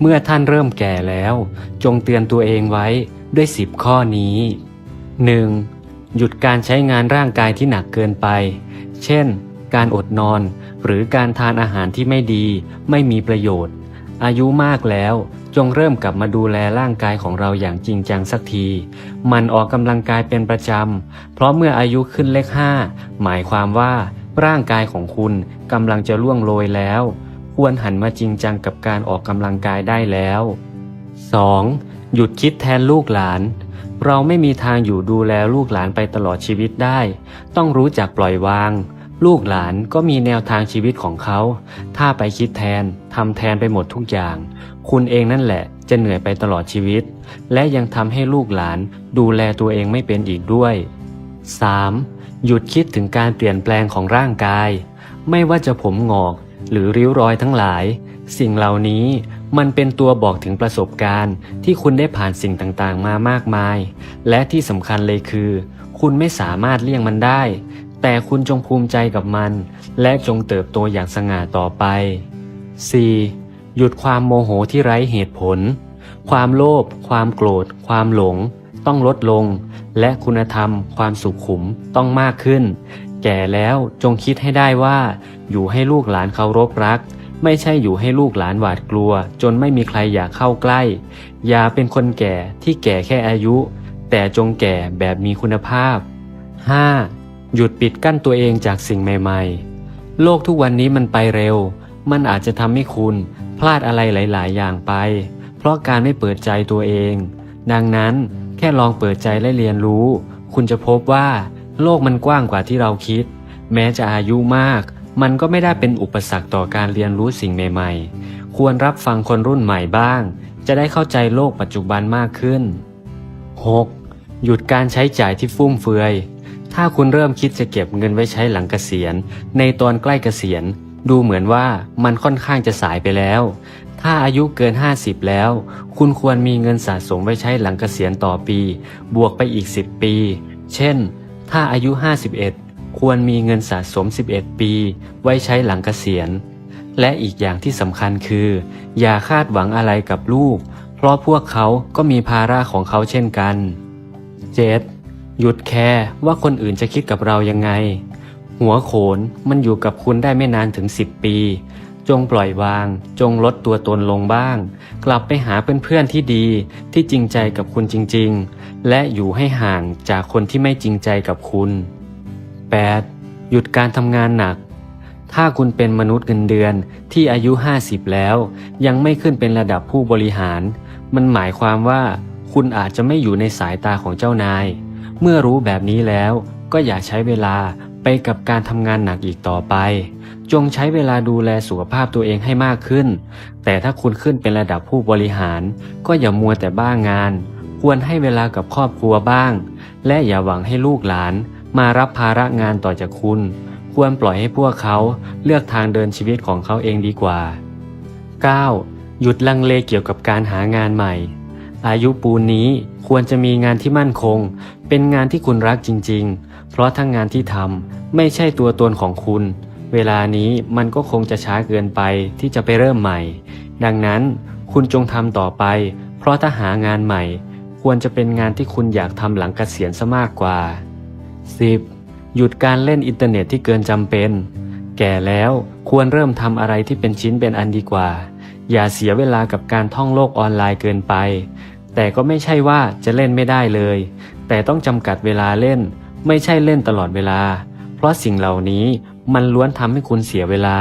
เมื่อท่านเริ่มแก่แล้ว จงเตือนตัวเองไว้ด้วยสิบข้อนี้ 1. หยุดการใช้งานร่างกายที่หนักเกินไป เช่น การอดนอน หรือการทานอาหารที่ไม่ดี ไม่มีประโยชน์ อายุมากแล้ว จงเริ่มกลับมาดูแลร่างกายของเราอย่างจริงจังสักที มันออกกำลังกายเป็นประจำ เพราะเมื่ออายุขึ้นเลขห้าหมายความว่าร่างกายของคุณกำลังจะล่วงโรยแล้ว ควรหันมาจริงจังกับการออกกำลังกายได้แล้ว 2. หยุดคิดแทนลูกหลาน เราไม่มีทางอยู่ดูแลลูกหลานไปตลอดชีวิตได้ ต้องรู้จักปล่อยวาง ลูกหลานก็มีแนวทางชีวิตของเขา ถ้าไปคิดแทนทำแทนไปหมดทุกอย่าง คุณเองนั่นแหละจะเหนื่อยไปตลอดชีวิต และยังทำให้ลูกหลานดูแลตัวเองไม่เป็นอีกด้วย 3. หยุดคิดถึงการเปลี่ยนแปลงของร่างกาย ไม่ว่าจะผมงอกหรือริ้วรอยทั้งหลาย สิ่งเหล่านี้มันเป็นตัวบอกถึงประสบการณ์ ที่คุณได้ผ่านสิ่งต่างๆ มามากมาย และที่สำคัญเลยคือ คุณไม่สามารถเลี่ยงมันได้ แต่คุณจงภูมิใจกับมัน และจงเติบโตอย่างสง่าต่อไป 4. หยุดความโมโหที่ไร้เหตุผล ความโลภความโกรธ ความหลง ต้องลดลง และคุณธรรม ความสุขขุมต้องมากขึ้น แก่แล้วจงคิดให้ได้ว่า อยู่ให้ลูกหลานเคารพรัก ไม่ใช่อยู่ให้ลูกหลานหวาดกลัว จนไม่มีใครอยากเข้าใกล้ อย่าเป็นคนแก่ที่แก่แค่อายุ แต่จงแก่แบบมีคุณภาพ 5. หยุดปิดกั้นตัวเองจากสิ่งใหม่ ๆ โลกทุกวันนี้มันไปเร็ว มันอาจจะทำให้คุณพลาดอะไรหลาย ๆ อย่างไป เพราะการไม่เปิดใจตัวเอง ดังนั้นแค่ลองเปิดใจและเรียนรู้ คุณจะพบว่า โลกมันกว้างกว่าที่เราคิด แม้จะอายุมาก มันก็ไม่ได้เป็นอุปสรรคต่อการเรียนรู้สิ่งใหม่ ๆ ควรรับฟังคนรุ่นใหม่บ้าง จะได้เข้าใจโลกปัจจุบันมากขึ้น 6. หยุดการใช้จ่ายที่ฟุ่มเฟือย ถ้าคุณเริ่มคิดจะเก็บเงินไว้ใช้หลังเกษียณ ในตอนใกล้เกษียณ ดูเหมือนว่ามันค่อนข้างจะสายไปแล้ว ถ้าอายุเกิน 50 แล้ว คุณควรมีเงินสะสมไว้ใช้หลังเกษียณต่อปี บวกไปอีก 10 ปี เช่น ถ้าอายุ 51 ควรมีเงินสะสม 11 ปี ไว้ใช้หลังเกษียณ และอีกอย่างที่สำคัญคือ อย่าคาดหวังอะไรกับลูก เพราะพวกเขาก็มีภาระของเขาเช่นกัน 7. หยุดแคร์ว่าคนอื่นจะคิดกับเรายังไง หัวโขนมันอยู่กับคุณได้ไม่นานถึง 10 ปี จงปล่อยวาง จงลดตัวตนลงบ้าง กลับไปหาเพื่อนๆที่ดี ที่จริงใจกับคุณจริงๆ และอยู่ให้ห่างจากคนที่ไม่จริงใจกับคุณ 8. หยุดการทำงานหนัก ถ้าคุณเป็นมนุษย์เงินเดือนที่อายุ 50 แล้ว ยังไม่ขึ้นเป็นระดับผู้บริหาร มันหมายความว่า คุณอาจจะไม่อยู่ในสายตาของเจ้านาย เมื่อรู้แบบนี้แล้วก็อย่าใช้เวลาไปกับการทำงานหนักอีกต่อไป จงใช้เวลาดูแลสุขภาพตัวเองให้มากขึ้น แต่ถ้าคุณขึ้นเป็นระดับผู้บริหาร ก็อย่ามัวแต่บ้างงาน ควรให้เวลากับครอบครัวบ้าง และอย่าหวังให้ลูกหลาน มารับภาระงานต่อจากคุณ ควรปล่อยให้พวกเขาเลือกทางเดินชีวิตของเขาเองดีกว่า 9. หยุดลังเลเกี่ยวกับการหางานใหม่ อายุปูนนี้ควรจะมีงานที่มั่นคง เป็นงานที่คุณรักจริง ๆ เพราะถ้างงานที่ทำไม่ใช่ตัวตนของคุณ เวลานี้มันก็คงจะช้าเกินไปที่จะไปเริ่มใหม่ ดังนั้นคุณจงทำต่อไป เพราะถ้าหางานใหม่ ควรจะเป็นงานที่คุณอยากทำหลังเกษียณซะมากกว่า 10. หยุดการเล่นอินเทอร์เน็ตที่เกินจำเป็น แก่แล้วควรเริ่มทำอะไรที่เป็นชิ้นเป็นอันดีกว่า อย่าเสียเวลากับการท่องโลกออนไลน์เกินไป แต่ก็ไม่ใช่ว่าจะเล่นไม่ได้เลย แต่ต้องจำกัดเวลาเล่น ไม่ใช่เล่นตลอดเวลา เพราะสิ่งเหล่านี้ มันล้วนทำให้คุณเสียเวลา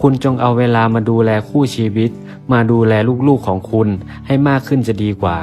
คุณจงเอาเวลามาดูแลคู่ชีวิต มาดูแลลูกๆของคุณให้มากขึ้นจะดีกว่า